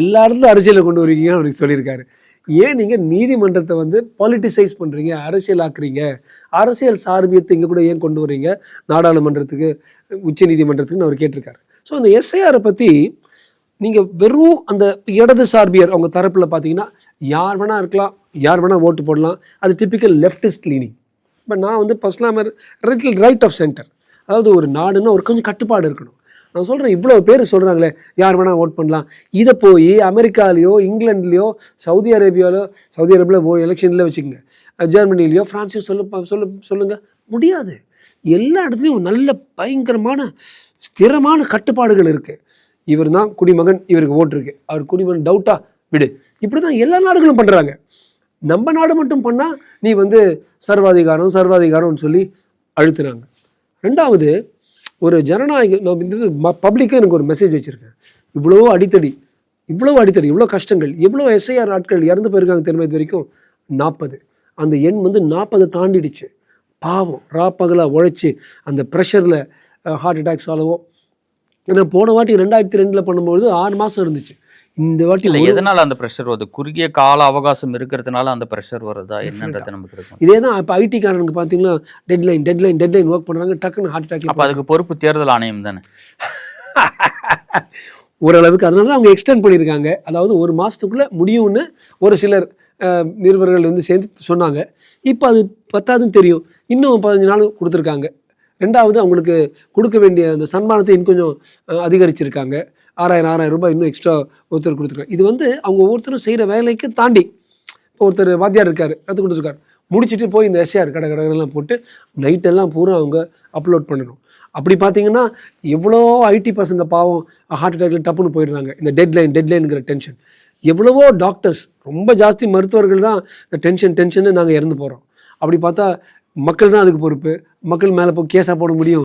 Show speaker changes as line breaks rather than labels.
எல்லா இடத்துல அரசியலை கொண்டு வரீங்க அவருக்கு சொல்லியிருக்காரு. ஏன் நீங்கள் நீதிமன்றத்தை வந்து பாலிட்டிசைஸ் பண்ணுறீங்க அரசியல் ஆக்குறீங்க அரசியல் சார்பியத்தை இங்கே கூட ஏன் கொண்டு வரீங்க? நாடாளுமன்றத்துக்கு உச்ச நீதிமன்றத்துக்குன்னு அவர் கேட்டிருக்காரு. ஸோ அந்த எஸ்ஐஆரை பற்றி நீங்கள் வெறும் அந்த இடது சார்பியர் அவங்க தரப்பில் பார்த்தீங்கன்னா யார் வேணால் இருக்கலாம் யார் வேணால் ஓட்டு போடலாம். அது டிப்பிக்கல் லெஃப்டிஸ்ட் லீனிங் பட் நான் வந்து ஃபஸ்ட்லாம் ரைட் ரைட் ஆஃப் சென்டர் அதாவது ஒரு நாடுன்னா ஒரு கொஞ்சம் கட்டுப்பாடு இருக்கணும். நான் சொல்கிறேன் இவ்வளோ பேர் சொல்கிறாங்களே யார் வேணால் ஓட் பண்ணலாம். இதை போய் அமெரிக்காலேயோ இங்கிலாந்துலேயோ சவுதி அரேபியாவிலோ சவுதி அரேபியாவில் ஓ எலெக்ஷனில் வச்சுக்கோங்க. ஜெர்மனிலேயோ ஃப்ரான்ஸையோ சொல்ல சொல்ல சொல்லுங்கள் முடியாது. எல்லா இடத்துலையும் நல்ல பயங்கரமான ஸ்திரமான கட்டுப்பாடுகள் இருக்குது இவர் தான் குடிமகன் இவருக்கு ஓட்டு இருக்கு. அவர் குடிமகன் டவுட்டா விடு. இப்படி தான் எல்லா நாடுகளும் பண்ணுறாங்க நம்ம நாடு மட்டும் பண்ணால் நீ வந்து சர்வாதிகாரம் சர்வாதிகாரம்னு சொல்லி அழுத்துறாங்க. ரெண்டாவது ஒரு ஜனநாயகம் நான் இந்த பப்ளிக்காக எனக்கு ஒரு மெசேஜ் வச்சுருக்கேன். இவ்வளோ அடித்தடி இவ்வளோ அடித்தடி இவ்வளோ கஷ்டங்கள் எவ்வளோ எஸ்ஐஆர் ஆட்கள் இறந்து போயிருக்காங்க தெரியுமா இது வரைக்கும்? நாற்பது அந்த எண் வந்து நாற்பதை தாண்டிடுச்சு. பாவம் ராப்பகலாக உழைச்சி அந்த ப்ரெஷரில் ஹார்ட் அட்டாக்ஸ் ஆலவோ ஏன்னா போன வாட்டி ரெண்டாயிரத்தி ரெண்டில் பண்ணும்போது ஆறு மாதம் இருந்துச்சு. இந்த வாட்டி
எதனால அந்த ப்ரெஷர் வருது? குறுகிய கால அவகாசம் இருக்கிறதுனால அந்த ப்ரெஷர் வருதா? என்னன்றது நமக்கு இருக்கும்
இதே தான் இப்போ ஐடி காரனுக்கு பார்த்தீங்கன்னா டெட்லைன் டெட்லைன் டெட்லைன் ஒர்க் பண்ணுறாங்க டக்குன்னு ஹார்ட்
அப்ப
அட்டாக்
அதுக்கு பொறுப்பு தேர்தல் ஆணையம் தானே?
ஓரளவுக்கு. அதனால தான் அவங்க எக்ஸ்டெண்ட் பண்ணியிருக்காங்க. அதாவது ஒரு மாதத்துக்குள்ளே முடியும்னு ஒரு சிலர் நிருபர்கள் வந்து சேர்ந்து சொன்னாங்க. இப்போ அது பத்தாதுன்னு தெரியும். இன்னும் பதினஞ்சு நாள் கொடுத்துருக்காங்க. ரெண்டாவது அவங்களுக்கு கொடுக்க வேண்டிய அந்த சன்மானத்தை இன்னும் கொஞ்சம் அதிகரிச்சிருக்காங்க. ஆறாயிரம் ஆறாயிரம் ரூபாய் இன்னும் எக்ஸ்ட்ரா ஒருத்தர் கொடுத்துருக்காங்க. இது வந்து அவங்க ஒவ்வொருத்தரும் செய்கிற வேலைக்கு தாண்டி இப்போ ஒருத்தர் வாத்தியார் இருக்கார் கற்றுக் கொடுத்துருக்காரு. முடிச்சுட்டு போய் இந்த எஸ்ஆர் கடை கடைகள்லாம் போட்டு நைட்டெல்லாம் பூரா அவங்க அப்லோட் பண்ணணும். அப்படி பார்த்தீங்கன்னா எவ்வளோ ஐடி பசங்க பாவம் ஹார்ட் அட்டாக்ல டப்புன்னு போயிடுறாங்க. இந்த டெட்லைன் டெட்லைனுங்கிற டென்ஷன் எவ்வளவோ டாக்டர்ஸ் ரொம்ப ஜாஸ்தி மருத்துவர்கள் தான் இந்த டென்ஷன் டென்ஷன்னு நாங்கள் இறந்து போகிறோம் அப்படி பார்த்தா மக்கள் தான் அதுக்கு பொறுப்பு. மக்கள் மேலே போய் கேஸாக போட முடியும்.